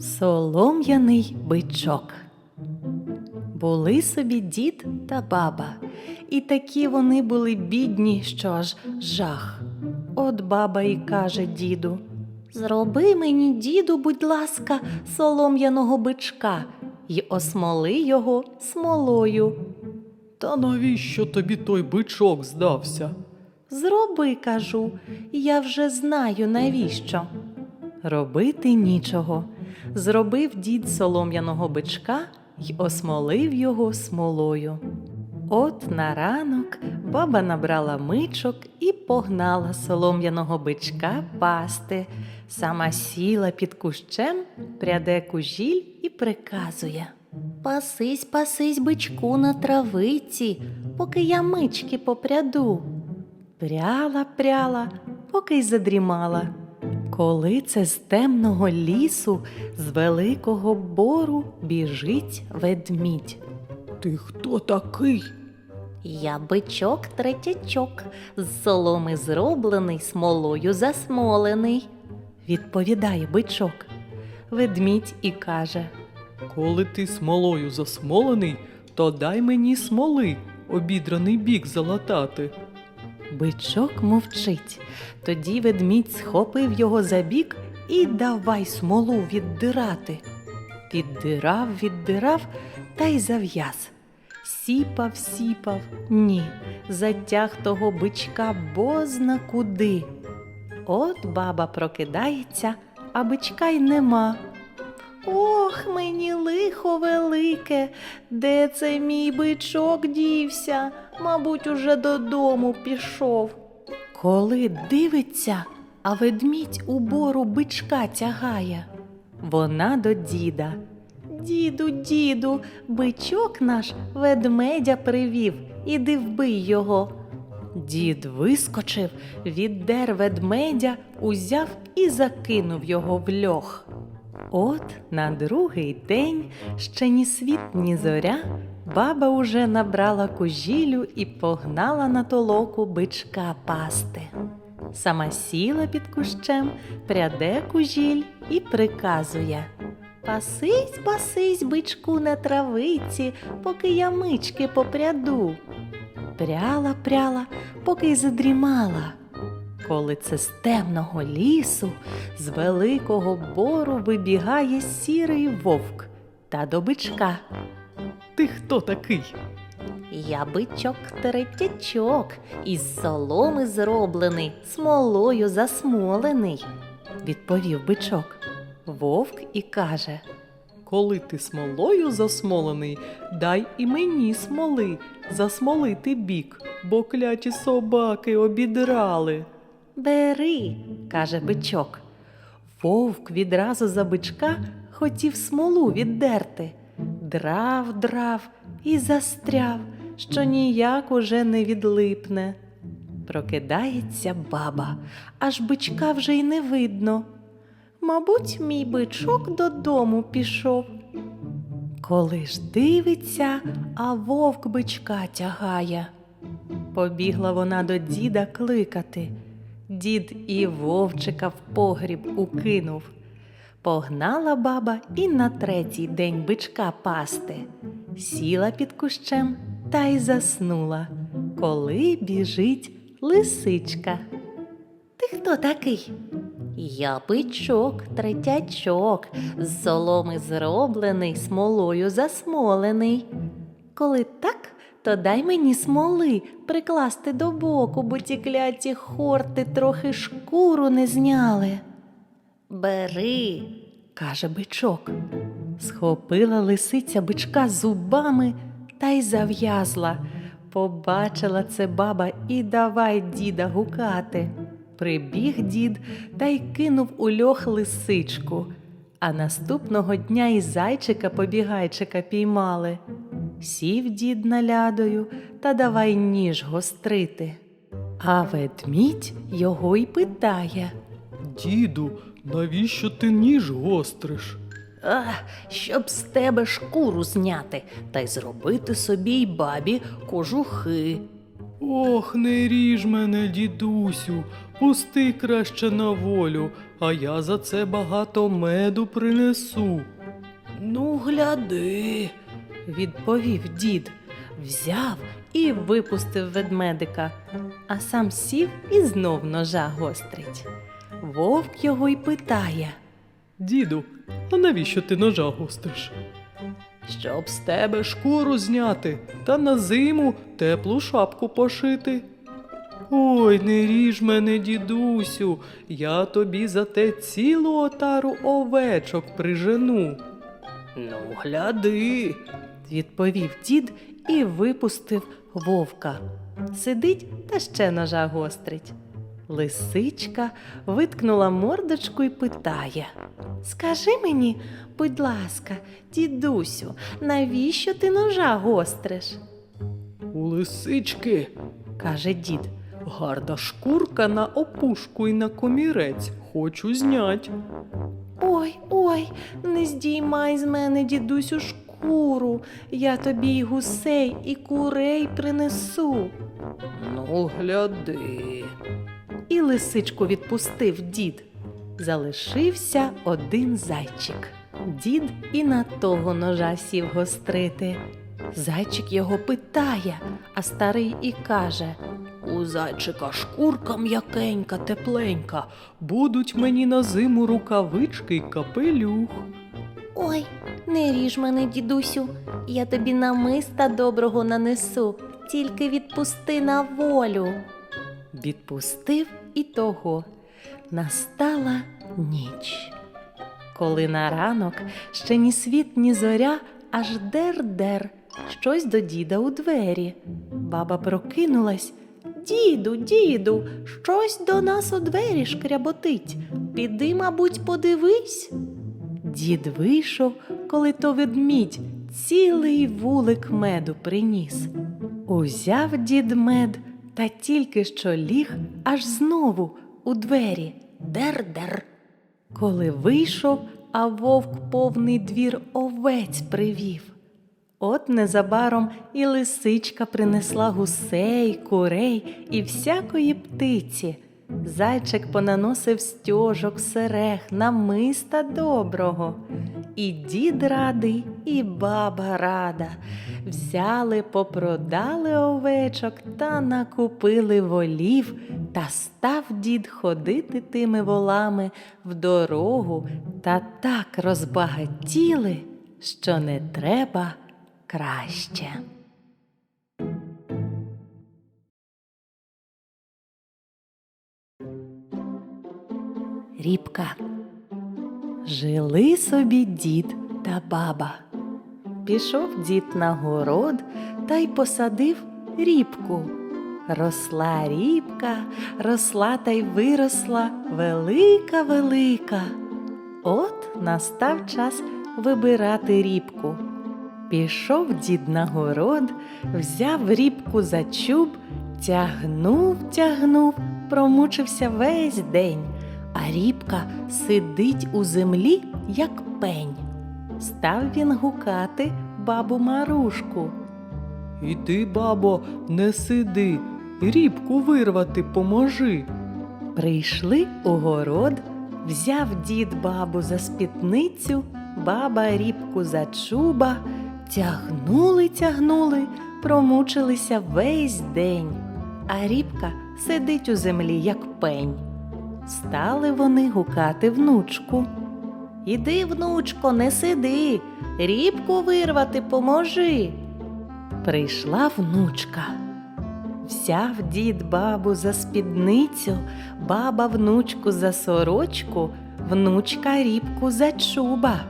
Солом'яний бичок. Були собі дід та баба, і такі вони були бідні, що аж жах. От баба і каже діду: Зроби мені, діду, будь ласка, солом'яного бичка й осмоли його смолою. Та навіщо тобі той бичок здався? Зроби, кажу, я вже знаю навіщо. Робити нічого. Зробив дід солом'яного бичка й осмолив його смолою. От на ранок баба набрала мичок і погнала солом'яного бичка пасти. Сама сіла під кущем, пряде кужіль і приказує. Пасись, пасись, бичку на травиці, поки я мички попряду. Пряла, пряла, поки й задрімала. Коли це з темного лісу, з великого бору біжить ведмідь. Ти хто такий? Я бичок третячок, з соломи зроблений, смолою засмолений, відповідає бичок. Ведмідь і каже. Коли ти смолою засмолений, то дай мені смоли, обідраний бік залатати. Бичок мовчить. Тоді ведмідь схопив його за бік і давай смолу віддирати. Віддирав, віддирав та й зав'яз. Сіпав, сіпав, ні, затяг того бичка бозна куди. От баба прокидається, а бичка й нема. Ох, мені лихо велике, де це мій бичок дівся? Мабуть, уже додому пішов. Коли дивиться, а ведмідь у бору бичка тягає. Вона до діда. Діду, діду, бичок наш ведмедя привів, іди вбий його. Дід вискочив, віддер ведмедя, узяв і закинув його в льох. От на другий день ще ні світ, ні зоря, баба уже набрала кужілю і погнала на толоку бичка пасти. Сама сіла під кущем, пряде кужіль і приказує Пасись, пасись, бичку на травиці, поки я мички попряду. Пряла, пряла, поки й задрімала. Коли це з темного лісу, з великого бору вибігає сірий вовк та до бичка. Ти хто такий? Я бичок третячок, із соломи зроблений, смолою засмолений, відповів бичок. Вовк і каже. Коли ти смолою засмолений, дай і мені смоли, засмолити бік, бо кляті собаки обідрали. Бери, каже бичок. Вовк відразу за бичка хотів смолу віддерти. Драв, драв і застряв, що ніяк уже не відлипне. Прокидається баба, аж бичка вже й не видно. Мабуть, мій бичок додому пішов. Коли ж дивиться, а вовк бичка тягає. Побігла вона до діда кликати. Дід і вовчика в погріб укинув. Погнала баба і на третій день бичка пасти. Сіла під кущем та й заснула, коли біжить лисичка. Ти хто такий? Я бичок, третячок, з соломи зроблений, смолою засмолений. Коли так, то дай мені смоли прикласти до боку, бо ті кляті хорти трохи шкуру не зняли. Бери, каже бичок. Схопила лисиця бичка зубами та й зав'язла. Побачила це баба і давай діда гукати. Прибіг дід та й кинув у льох лисичку. А наступного дня і зайчика побігайчика піймали. Сів дідналядою та давай ніж гострити. А ведмідь його й питає. Діду, навіщо ти ніж гостриш? А, щоб з тебе шкуру зняти та й зробити собі й бабі кожухи. Ох, не ріж мене, дідусю, пусти краще на волю, а я за це багато меду принесу. Ну, гляди, відповів дід, взяв і випустив ведмедика, а сам сів і знов ножа гострить. Вовк його й питає, Діду, а навіщо ти ножа гостриш? Щоб з тебе шкуру зняти та на зиму теплу шапку пошити. Ой, не ріж мене, дідусю, я тобі за те цілу отару овечок прижену. Ну, гляди. відповів дід і випустив вовка. Сидить та ще ножа гострить. Лисичка виткнула мордочку і питає: Скажи мені, будь ласка, дідусю, навіщо ти ножа гостриш? У лисички, каже дід. Гарна шкурка на опушку і на комірець. Хочу знять. Ой, ой, не здіймай з мене, дідусю, шкуру. Я тобі й гусей, і курей принесу. Ну, гляди. І лисичку відпустив дід. Залишився один зайчик. Дід і на того ножа сів гострити. Зайчик його питає, а старий і каже: У зайчика шкурка м'якенька, тепленька. Будуть мені на зиму рукавички й капелюх. Ой, не ріж мене, дідусю, я тобі намиста доброго нанесу, тільки відпусти на волю. Відпустив і того. Настала ніч. Коли на ранок ще ні світ, ні зоря, аж дер-дер, щось до діда у двері. Баба прокинулась. Діду, діду, щось до нас у двері шкряботить. Піди, мабуть, подивись. Дід вийшов, коли то ведмідь цілий вулик меду приніс. Узяв дід мед та тільки що ліг, аж знову у двері дер-дер. Коли вийшов, а вовк повний двір овець привів. От незабаром і лисичка принесла гусей, курей і всякої птиці. Зайчик понаносив стьожок, серег, намиста доброго. І дід радий, і баба рада. Взяли, попродали овечок та накупили волів, та став дід ходити тими волами в дорогу, та так розбагатіли, що не треба краще. Рібка. Жили собі дід та баба. Пішов дід на город та й посадив рібку. Росла рібка, росла та й виросла велика велика. От настав час вибирати рібку. Пішов дід на город, взяв рібку за чуб, тягнув, тягнув, промучився весь день, а рібка сидить у землі, як пень. Став він гукати бабу Марушку. Іди, бабо, не сиди, рібку вирвати поможи. Прийшли у город, взяв дід бабу за спідницю, баба рібку за чуба, тягнули, тягнули, промучилися весь день, а рібка сидить у землі, як пень. Стали вони гукати внучку. Іди, внучко, не сиди, рібку вирвати поможи. Прийшла внучка. Взяв дід бабу за спідницю, баба внучку за сорочку, внучка рібку за чуба.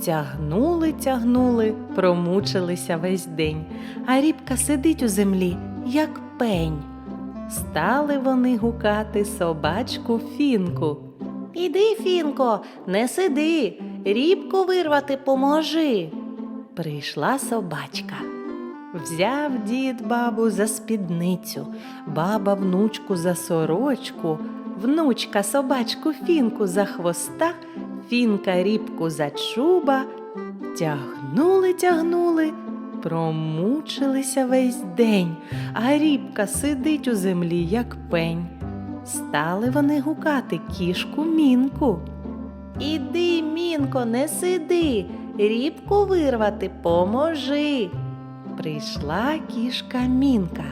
Тягнули, тягнули, промучилися весь день, а рібка сидить у землі, як пень. Стали вони гукати собачку фінку. Іди, фінко, не сиди, рібку вирвати поможи. Прийшла собачка. Взяв дід бабу за спідницю, баба внучку за сорочку, внучка собачку фінку за хвоста, фінка рібку за чуба. Тягнули, тягнули, Промучилися весь день, а рібка сидить у землі, як пень. Стали вони гукати кішку мінку. Іди, мінко, не сиди, рібку вирвати поможи. Прийшла кішка мінка.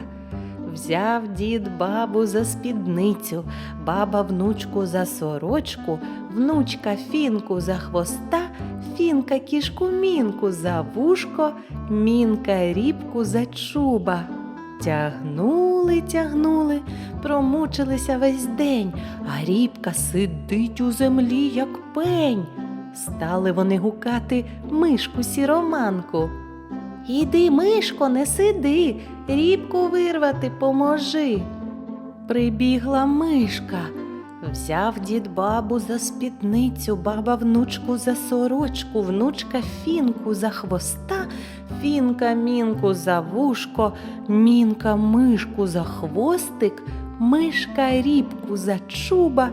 Взяв дід бабу за спідницю, баба внучку за сорочку, внучка фінку за хвоста, фінка кішку мінку за вушко, мінка рібку за чуба. Тягнули, тягнули, промучилися весь день, а рібка сидить у землі, як пень. Стали вони гукати мишку сіроманку. Іди, мишко, не сиди, рібку вирвати поможи. Прибігла мишка, взяв дід бабу за спідницю, баба внучку за сорочку, внучка фінку за хвоста, фінка мінку за вушко, мінка мишку за хвостик, мишка рібку за чуба.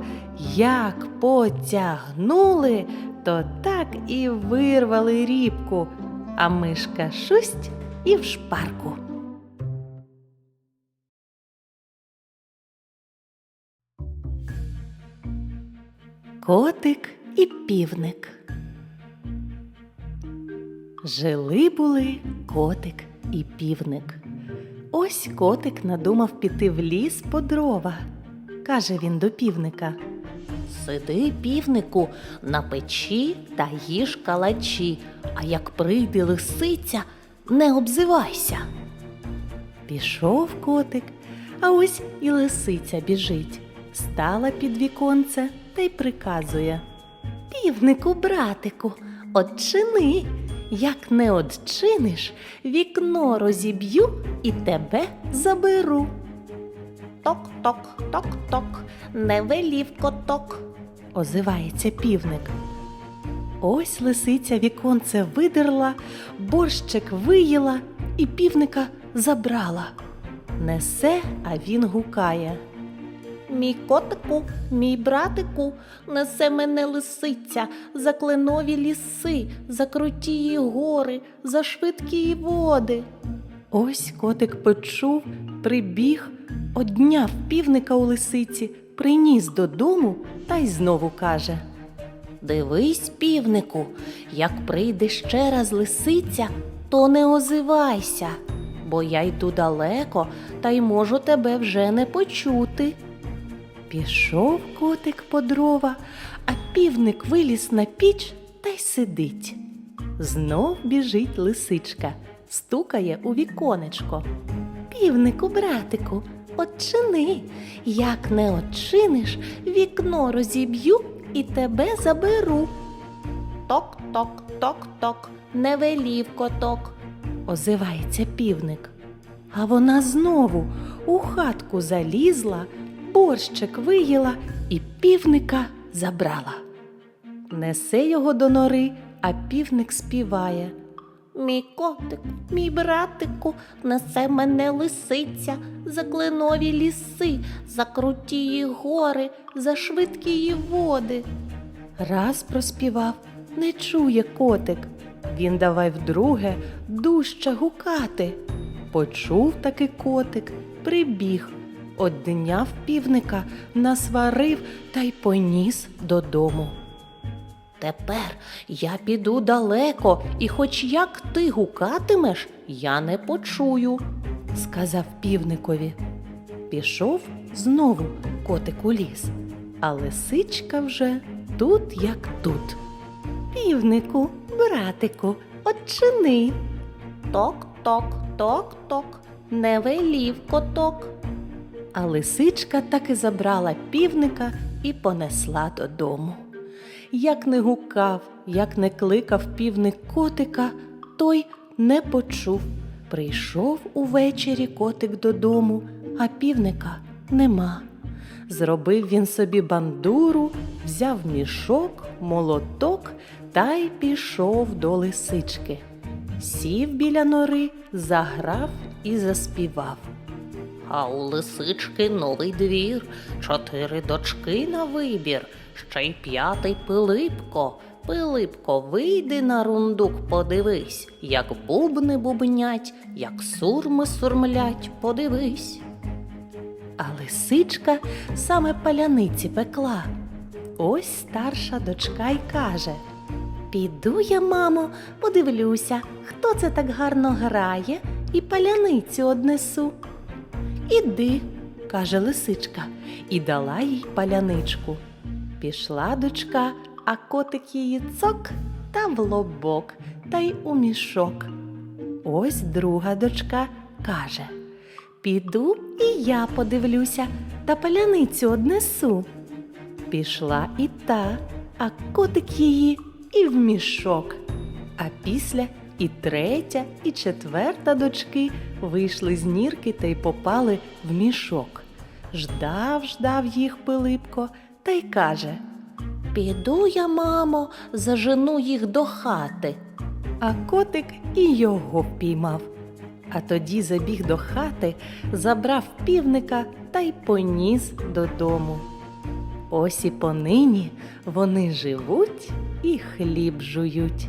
Як потягнули, то так і вирвали рібку, а мишка шусть і в шпарку. Котик і півник. Жили були котик і півник. Ось котик надумав піти в ліс по дрова. Каже він до півника. Сиди, півнику, на печі та їж калачі, а як прийде лисиця, не обзивайся. Пішов котик, а ось і лисиця біжить. Стала під віконце та й приказує. Півнику, братику, одчини. Як не одчиниш, вікно розіб'ю і тебе заберу. Ток-ток, ток-ток, не велів коток, озивається півник. Ось лисиця віконце видерла, борщик виїла і півника забрала. Несе, а він гукає. Мій котику, мій братику, несе мене лисиця за кленові ліси, за крутії гори, за швидкі води. Ось котик почув, прибіг, одняв півника у лисиці, приніс додому та й знову каже. Дивись, півнику, як прийде ще раз лисиця, то не озивайся, бо я йду далеко та й можу тебе вже не почути. Пішов котик по дрова, а півник виліз на піч та й сидить. Знов біжить лисичка, стукає у віконечко. Півнику, братику, отчини. Як не отчиниш, вікно розіб'ю і тебе заберу. Ток-ток, ток-ток, не велів коток, озивається півник. А вона знову у хатку залізла, борщик виїла і півника забрала. Несе його до нори, а півник співає. Мій котику, мій братику, несе мене лисиця за кленові ліси, за крутії гори, за швидкі води. Раз проспівав, не чує котик. Він давай вдруге дужче гукати. Почув таки котик, прибіг, одняв півника, насварив та й поніс додому. Тепер я піду далеко, і хоч як ти гукатимеш, я не почую, сказав півникові. Пішов знову котик у ліс, а лисичка вже тут як тут. Півнику, братику, отчини. Ток-ток, ток-ток, не велів коток. А лисичка таки забрала півника і понесла додому. Як не гукав, як не кликав півник котика, той не почув. Прийшов увечері котик додому, а півника нема. Зробив він собі бандуру, взяв мішок, молоток та й пішов до лисички. Сів біля нори, заграв і заспівав. А у лисички новий двір, чотири дочки на вибір, ще й п'ятий Пилипко. Пилипко, вийди на рундук, подивись, як бубни бубнять, як сурми сурмлять, подивись. А лисичка саме паляниці пекла. Ось старша дочка й каже: Піду я, мамо, подивлюся, хто це так гарно грає, і паляницю однесу. Іди, каже лисичка, і дала їй паляничку. Пішла дочка, а котик її цок та в лобок, та й у мішок. Ось друга дочка каже: Піду і я подивлюся, та паляницю однесу. Пішла і та, а котик її і в мішок. А після і третя, і четверта дочки вийшли з нірки та й попали в мішок. Ждав, ждав їх Пилипко та й каже: Піду я, мамо, зажену їх до хати. А котик і його впіймав. А тоді забіг до хати, забрав півника та й поніс додому. Ось і понині вони живуть і хліб жують.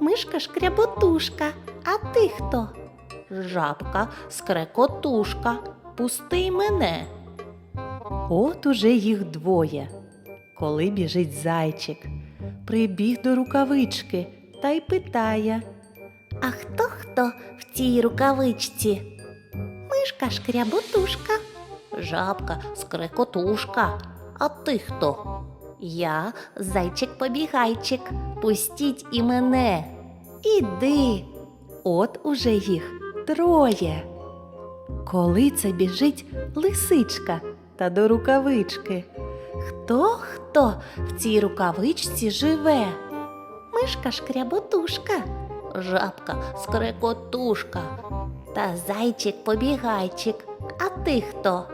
Мишка шкряботушка, а ти хто? Жабка скрекотушка, пусти мене. От уже їх двоє. Коли біжить зайчик, прибіг до рукавички та й питає: А хто хто в цій рукавичці? Мишка шкряботушка, жабка скрекотушка, а ти хто? Я зайчик-побігайчик, пустіть і мене. Іди. От уже їх троє. Коли це біжить лисичка та до рукавички. Хто хто в цій рукавичці живе? Мишка шкряботушка, жабка скрекотушка та зайчик-побігайчик. А ти хто?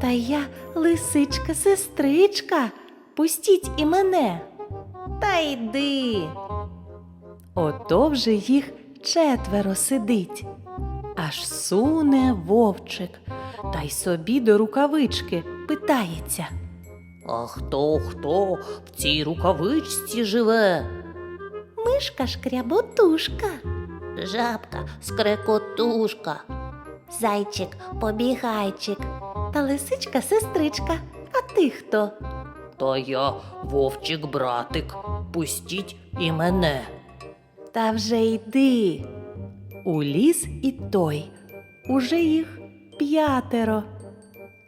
Та я лисичка сестричка. Пустіть і мене. Та йди. Ото вже їх четверо сидить. Аж суне вовчик, та й собі до рукавички питається. А хто хто в цій рукавичці живе? Мишка шкряботушка, жабка скрекотушка, зайчик побігайчик та лисичка сестричка. А ти хто? Та я вовчик братик, пустіть і мене. Та вже йди. У ліс і той, уже їх п'ятеро.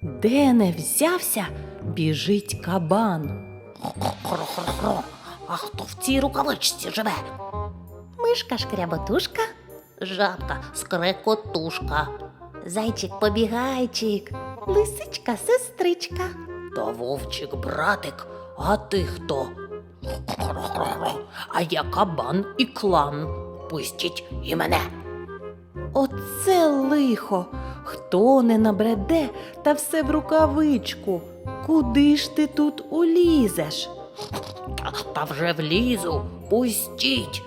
Де не взявся, біжить кабан. А хто в цій рукавичці живе? Мишка шкряботушка, жабка скрекотушка, зайчик побігайчик, лисичка сестричка. Та вовчик братик, а ти хто? А я кабан і клан. Пустіть і мене. Оце лихо. Хто не набреде, та все в рукавичку. Куди ж ти тут улізеш? Та, вже влізу, пустіть.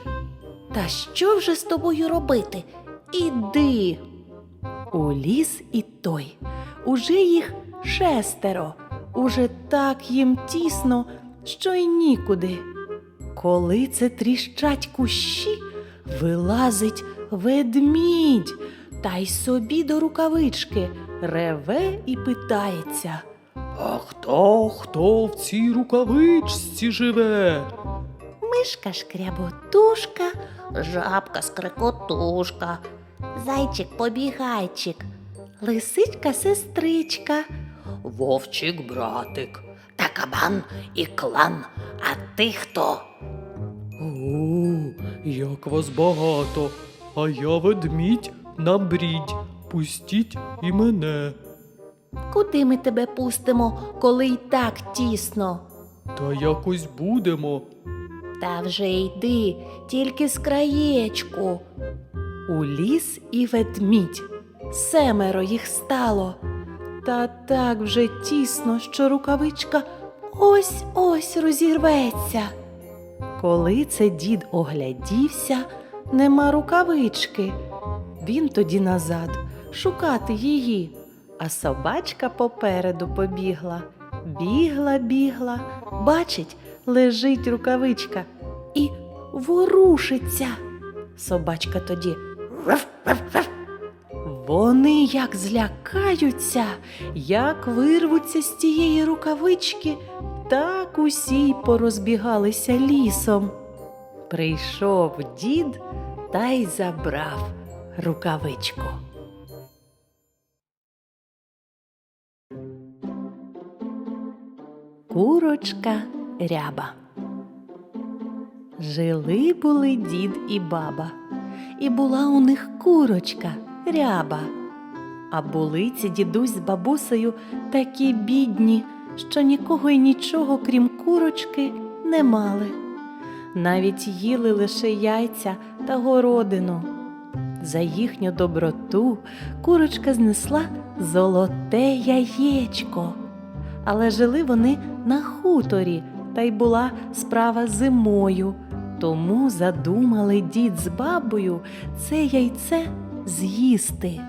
Та що вже з тобою робити? Іди. У ліс і той. Уже їх шестеро. Уже так їм тісно, що й нікуди. Коли це тріщать кущі, вилазить ведмідь, та й собі до рукавички реве і питається. А хто хто в цій рукавичці живе? Мишка шкряботушка, жабка скрекотушка, зайчик побігайчик, лисичка сестричка, вовчик братик, та кабан і клан. А ти хто? О, як вас багато, а я ведмідь набрідь, пустіть і мене. Куди ми тебе пустимо, коли й так тісно? Та якось будемо. Та вже йди, тільки з краєчку. У ліс і ведмідь. Семеро їх стало. Та так вже тісно, що рукавичка ось ось розірветься. Коли це дід оглядівся, нема рукавички. Він тоді назад шукати її, а собачка попереду побігла. Бігла, бігла, бачить, лежить рукавичка і ворушиться. Собачка тоді. Вони як злякаються, як вирвуться з тієї рукавички, так усі й порозбігалися лісом. Прийшов дід та й забрав рукавичку. Курочка ряба. Жили були дід і баба, і була у них курочка ряба. А були ці дідусь з бабусею такі бідні, що нікого й нічого, крім курочки, не мали. Навіть їли лише яйця та городину. За їхню доброту курочка знесла золоте яєчко. Але жили вони на хуторі, та й була справа зимою. Тому задумали дід з бабою це яйце з'їсти.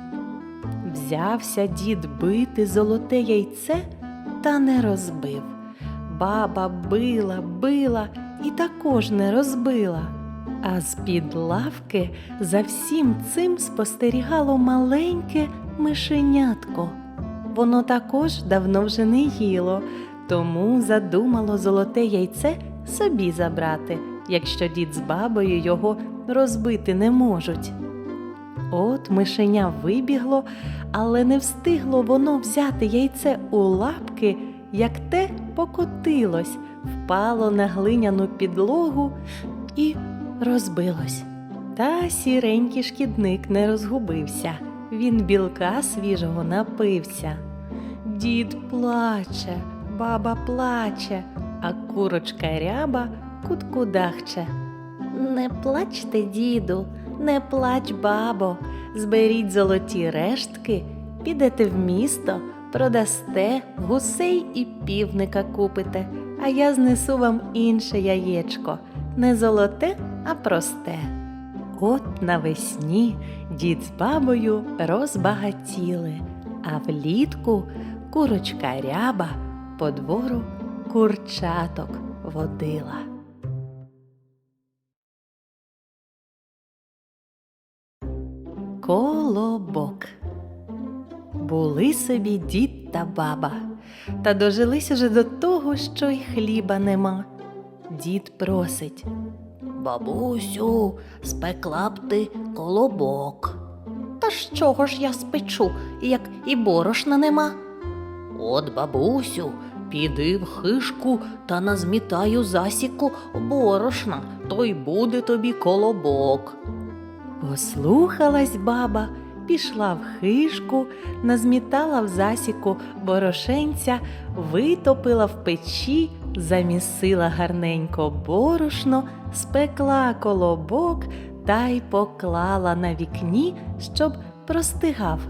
Взявся дід бити золоте яйце та не розбив. Баба била, била і також не розбила. А з-під лавки за всім цим спостерігало маленьке мишенятко. Воно також давно вже не їло, тому задумало золоте яйце собі забрати, якщо дід з бабою його розбити не можуть. От мишеня вибігло, але не встигло воно взяти яйце у лапки, як те покотилось, впало на глиняну підлогу і розбилось. Та сіренький шкідник не розгубився. Він білка свіжого напився. Дід плаче, баба плаче, а курочка ряба куткудахче. Не плачте, діду, не плач, бабо, зберіть золоті рештки, підете в місто, продасте, гусей і півника купите, а я знесу вам інше яєчко, не золоте, а просте. От навесні дід з бабою розбагатіли, а влітку курочка ряба по двору курчаток водила. Колобок. Були собі дід та баба, та дожились уже до того, що й хліба нема. Дід просить. Бабусю, спекла б ти колобок. Та з чого ж я спечу, як і борошна нема? От, бабусю, піди в хишку та назмітаю засіку борошна, то й буде тобі колобок. Послухалась баба, пішла в хишку, назмітала в засіку борошенця, витопила в печі, замісила гарненько борошно, спекла колобок та й поклала на вікні, щоб простигав.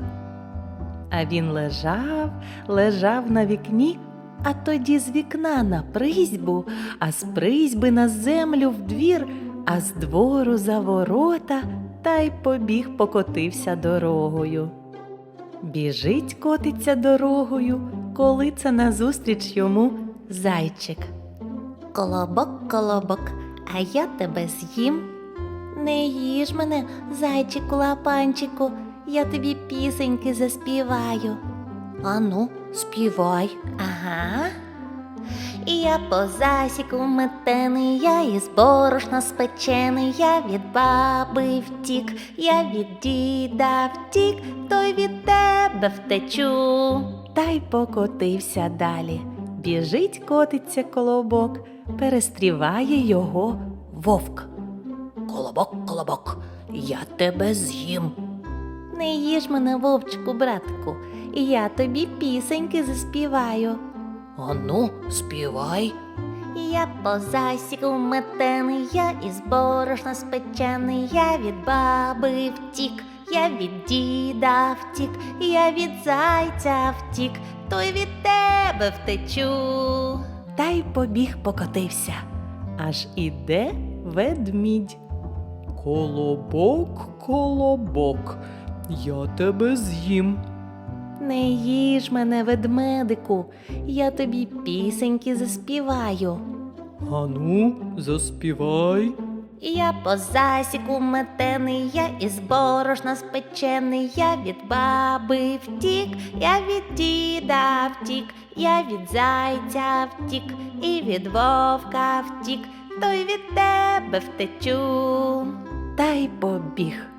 А він лежав, лежав на вікні, а тоді з вікна на призьбу, а з призьби на землю в двір, а з двору за ворота та й побіг покотився дорогою. Біжить котиться дорогою, коли це назустріч йому зайчик. Колобок, колобок, а я тебе з'їм. Не їж мене, зайчику лапанчику, я тобі пісеньки заспіваю. Ану, співай. Ага. Я по засіку метений, я із борошна спечений, я від баби втік, я від діда втік, той від тебе втечу. Та й покотився далі. Біжить котиться колобок, перестріває його вовк. Колобок, колобок, я тебе з'їм. Не їж мене, вовчику, братку, я тобі пісеньки заспіваю. Ану, співай. Я по засіку метений, я із борошна спечений, я від баби втік, я від діда втік, я від зайця втік, той від тебе втечу. Та й побіг покотився. Аж іде ведмідь. Колобок, колобок, я тебе з'їм. Не їж мене, ведмедику, я тобі пісеньки заспіваю. Ану, заспівай. Я по засіку метений, я із борошна спечений, я від баби втік, я від діда втік, я від зайця втік, і від вовка втік, той від тебе втечу. Та й побіг.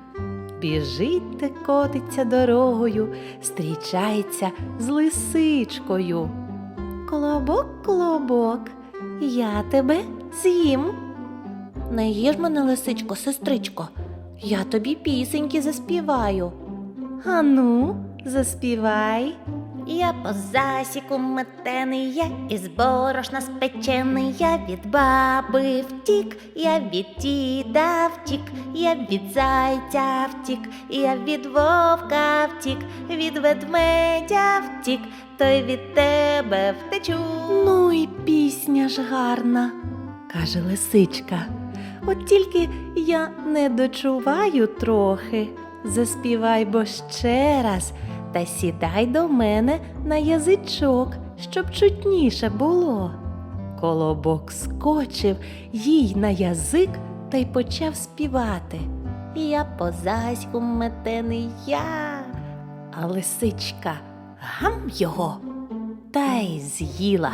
Біжить та котиться дорогою, стрічається з лисичкою. Колобок, колобок, я тебе з'їм. Не їж мене, лисичко, сестричко, я тобі пісеньки заспіваю. Ану, заспівай. Я по засіку метений, я із борошна спечений, я від баби втік, я від діда втік, я від зайця втік, я від вовка втік, від ведмедя втік, той від тебе втечу. Ну і пісня ж гарна, каже лисичка. От тільки я не дочуваю трохи. Заспівай бо ще раз та сідай до мене на язичок, щоб чутніше було. Колобок скочив їй на язик та й почав співати. Я по заську метений, я. А лисичка гам його та й з'їла.